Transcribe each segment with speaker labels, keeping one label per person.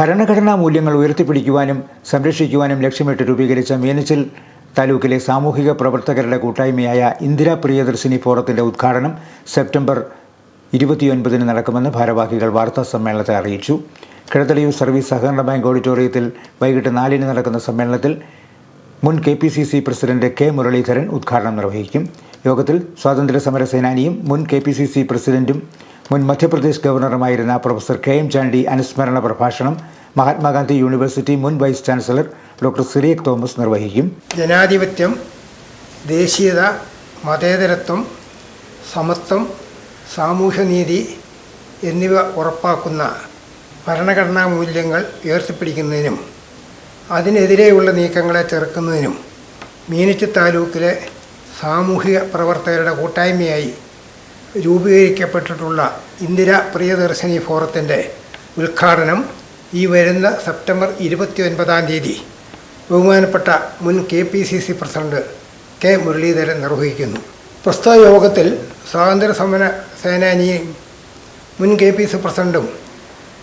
Speaker 1: ഭരണഘടനാ മൂല്യങ്ങൾ ഉയർത്തിപ്പിടിക്കുവാനും സംരക്ഷിക്കുവാനും ലക്ഷ്യമിട്ട് രൂപീകരിച്ച മീനച്ചിൽ താലൂക്കിലെ സാമൂഹിക പ്രവർത്തകരുടെ കൂട്ടായ്മയായ ഇന്ദിരാ പ്രിയദർശിനി ഫോറത്തിന്റെ ഉദ്ഘാടനം സെപ്റ്റംബർ ഇരുപത്തിയൊൻപതിന് നടക്കുമെന്ന് ഭാരവാഹികൾ വാർത്താ സമ്മേളനത്തെ അറിയിച്ചു. കിഴത്തളിയൂർ സർവീസ് സഹകരണ ബാങ്ക് ഓഡിറ്റോറിയത്തിൽ വൈകിട്ട് നാലിന് നടക്കുന്ന സമ്മേളനത്തിൽ മുൻ K P C C president K Muraleedharan ഉദ്ഘാടനം നിർവഹിക്കും. യോഗത്തിൽ സ്വാതന്ത്ര്യ സമര സേനാനിയും മുൻ കെ പി സി സി പ്രസിഡന്റും മുൻ മധ്യപ്രദേശ് ഗവർണറുമായിരുന്ന പ്രൊഫസർ കെ എം ചാണ്ടി അനുസ്മരണ പ്രഭാഷണം മഹാത്മാഗാന്ധി യൂണിവേഴ്സിറ്റി മുൻ vice chancellor doctor Cyriac Thomas നിർവഹിക്കും.
Speaker 2: ജനാധിപത്യം ദേശീയത മതേതരത്വം സമത്വം സാമൂഹ്യനീതി എന്നിവ ഉറപ്പാക്കുന്ന ഭരണഘടനാ മൂല്യങ്ങൾ ഉയർത്തിപ്പിടിക്കുന്നതിനും അതിനെതിരെയുള്ള നീക്കങ്ങളെ ചെറുക്കുന്നതിനും മീനറ്റ് താലൂക്കിലെ സാമൂഹിക പ്രവർത്തകരുടെ കൂട്ടായ്മയായി രൂപീകരിക്കപ്പെട്ടിട്ടുള്ള ഇന്ദിര പ്രിയദർശിനി ഫോറത്തിന്റെ ഉദ്ഘാടനം ഈ വരുന്ന സെപ്റ്റംബർ ഇരുപത്തി ഒൻപതാം തീയതി ബഹുമാനപ്പെട്ട മുൻ K P C C president K Muraleedharan നിർവഹിക്കുന്നു. പ്രസ്തുത യോഗത്തിൽ സ്വാതന്ത്ര്യ സമര സേനാനിയും മുൻ കെ പി സി പ്രസിഡന്റും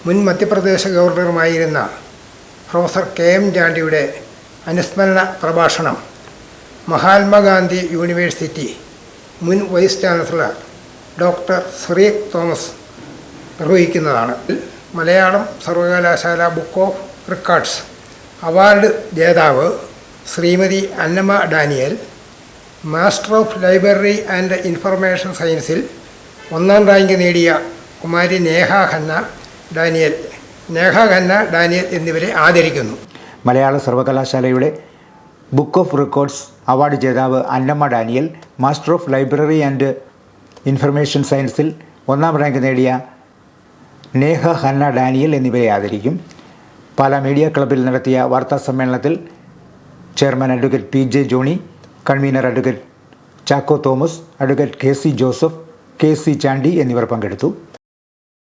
Speaker 2: മുൻ മധ്യപ്രദേശ് ഗവർണറുമായിരുന്ന പ്രൊഫസർ കെ എം ചാണ്ടിയുടെ അനുസ്മരണ പ്രഭാഷണം മഹാത്മാഗാന്ധി യൂണിവേഴ്സിറ്റി മുൻ vice chancellor doctor Shri Thomas നിർവഹിക്കുന്നതാണ്. Malayalam സർവകലാശാല ബുക്ക് ഓഫ് റെക്കോർഡ്സ് അവാർഡ് ജേതാവ് Shrimati Annamma Daniel master of library and information സയൻസിൽ ഒന്നാം റാങ്ക് നേടിയ കുമാരി നേഹ ഖന്ന ഡാനിയൽ. നേഹ ഖന്ന ഡാനിയൽ എന്നിവരെ ആദരിക്കുന്നു.
Speaker 1: മലയാള സർവകലാശാലയുടെ ബുക്ക് ഓഫ് റെക്കോർഡ്സ് അവാർഡ് ജേതാവ് Annamma Daniel master of library and information സയൻസിൽ ഒന്നാം റാങ്ക് നേടിയ നേഹ ഹന്ന ഡാനിയൽ എന്നിവരെ ആദരിക്കും. പല മീഡിയ ക്ലബ്ബിൽ നടത്തിയ വാർത്താ സമ്മേളനത്തിൽ chairman advocate P J Johny convener advocate Chacko Thomas advocate K C Joseph K C Chandy എന്നിവർ പങ്കെടുത്തു.